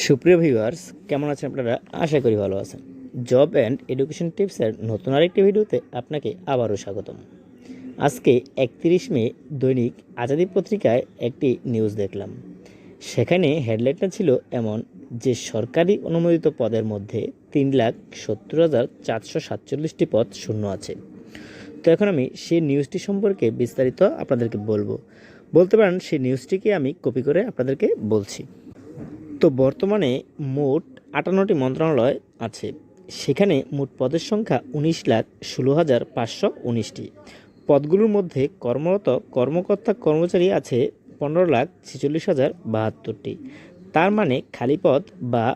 সুপ্রিয় ভিউয়ার্স, কেমন আছেন আপনারা? আশা করি ভালো আছেন। জব অ্যান্ড এডুকেশন টিপসের নতুন আরেকটি ভিডিওতে আপনাকে আবারও স্বাগতম। আজকে একত্রিশ মে, দৈনিক আজাদি পত্রিকায় একটি নিউজ দেখলাম। সেখানে হেডলাইনটা ছিল এমন যে সরকারি অনুমোদিত পদের মধ্যে তিন লাখ সত্তর হাজার চারশো সাতচল্লিশটি পদ শূন্য আছে। তো এখন আমি সেই নিউজটি সম্পর্কে বিস্তারিত আপনাদেরকে বলব। বলতে পারেন, সেই নিউজটিকে আমি কপি করে আপনাদেরকে বলছি। তো বর্তমানে মোট আটান্নটি মন্ত্রণালয় আছে। সেখানে মোট পদের সংখ্যা উনিশ লাখ ষোলো হাজার পাঁচশো উনিশটি। পদগুলোর মধ্যে কর্মরত কর্মকর্তা কর্মচারী আছে পনেরো লাখ ছেচল্লিশ হাজার বাহাত্তরটি। তার মানে খালি পদ বা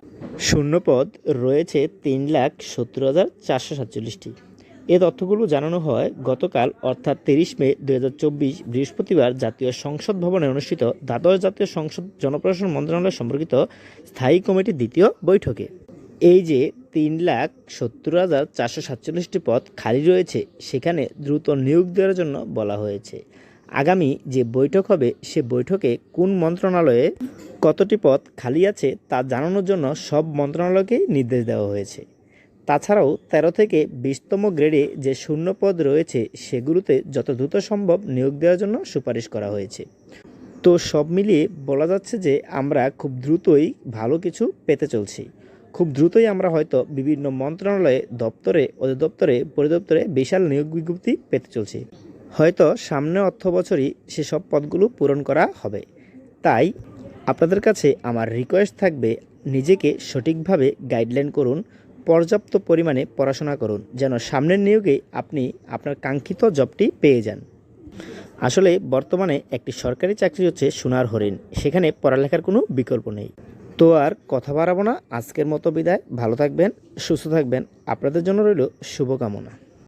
শূন্য পদ রয়েছে তিন লাখ সত্তর হাজার চারশো সাতচল্লিশটি। এ তথ্যগুলো জানানো হয় গতকাল, অর্থাৎ তিরিশ মে দু হাজার চব্বিশ বৃহস্পতিবার জাতীয় সংসদ ভবনে অনুষ্ঠিত দ্বাদশ জাতীয় সংসদ জনপ্রশাসন মন্ত্রণালয় সম্পর্কিত স্থায়ী কমিটির দ্বিতীয় বৈঠকে। এই যে তিন লাখ সত্তর হাজার চারশো সাতচল্লিশটি পদ খালি রয়েছে, সেখানে দ্রুত নিয়োগ দেওয়ার জন্য বলা হয়েছে। আগামী যে বৈঠক হবে, সে বৈঠকে কোন মন্ত্রণালয়ে কতটি পদ খালি আছে তা জানানোর জন্য সব মন্ত্রণালয়কেই নির্দেশ দেওয়া হয়েছে। তাছাড়াও তেরো থেকে বিশতম গ্রেডে যে শূন্য পদ রয়েছে, সেগুলোতে যত দ্রুত সম্ভব নিয়োগ দেওয়ার জন্য সুপারিশ করা হয়েছে। তো সব মিলিয়ে বলা যাচ্ছে যে আমরা খুব দ্রুতই ভালো কিছু পেতে চলছি। খুব দ্রুতই আমরা হয়তো বিভিন্ন মন্ত্রণালয়ে দপ্তরে, অধিদপ্তরে, পরিদপ্তরে বিশাল নিয়োগ বিজ্ঞপ্তি পেতে চলছি। হয়তো সামনে অর্থ বছরই সেসব পদগুলো পূরণ করা হবে। তাই আপনাদের কাছে আমার রিকোয়েস্ট থাকবে, নিজেকে সঠিকভাবে গাইডলাইন করুন পর্যাপ্ত পরিমাণে পড়াশোনা করুন, যেন সামনের নিয়োগে আপনি আপনার কাঙ্ক্ষিত জবটি পেয়ে যান। আসলে বর্তমানে একটি সরকারি চাকরি হচ্ছে সোনার হরিণ, সেখানে পড়ালেখার কোনো বিকল্প নেই। তো আর কথা বাড়াবো না, আজকের মতো বিদায়, ভালো থাকবেন, সুস্থ থাকবেন, আপনাদের জন্য রইল শুভকামনা।